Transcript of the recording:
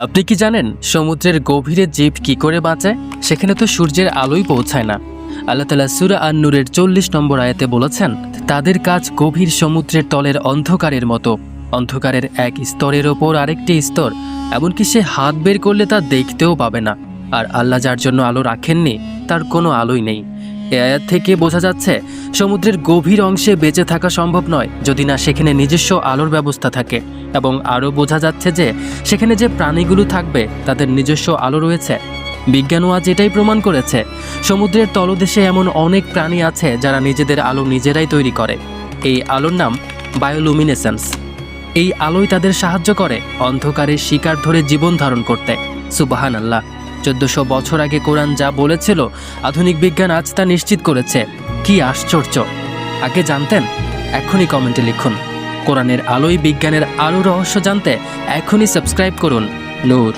আপনি কি জানেন সমুদ্রের গভীরে জীব কি করে বাঁচে? সেখানে তো সূর্যের আলোই পৌঁছায় না। আল্লাহ তালা সুরা আন নূরের চল্লিশ নম্বর আয়াতে বলেছেন, তাদের কাজ গভীর সমুদ্রের তলের অন্ধকারের মতো। অন্ধকারের এক স্তরের ওপর আরেকটি স্তর, এমনকি সে হাত বের করলে তা দেখতেও পাবে না। আর আল্লাহ যার জন্য আলো রাখেননি, তার কোনো আলোই নেই। এ আয়াত থেকে বোঝা যাচ্ছে, সমুদ্রের গভীর অংশে বেঁচে থাকা সম্ভব নয়, যদি না সেখানে নিজস্ব আলোর ব্যবস্থা থাকে। এবং আরও বোঝা যাচ্ছে যে, সেখানে যে প্রাণীগুলো থাকবে, তাদের নিজস্ব আলো রয়েছে। বিজ্ঞানও আজ এটাই প্রমাণ করেছে, সমুদ্রের তলদেশে এমন অনেক প্রাণী আছে যারা নিজেদের আলো নিজেরাই তৈরি করে। এই আলোর নাম বায়োলুমিনেসেন্স। এই আলোই তাদের সাহায্য করে অন্ধকারে শিকার ধরে জীবন ধারণ করতে। সুবাহান আল্লাহ চোদ্দশো বছর আগে কোরআন যা বলেছিল, আধুনিক বিজ্ঞান আজ তা নিশ্চিত করেছে। কি আশ্চর্য! আগে জানতেন? এখনই কমেন্টে লিখুন। কোরআনের আলোয় বিজ্ঞানের আলো রহস্য জানতে এখনই সাবস্ক্রাইব করুন। নূর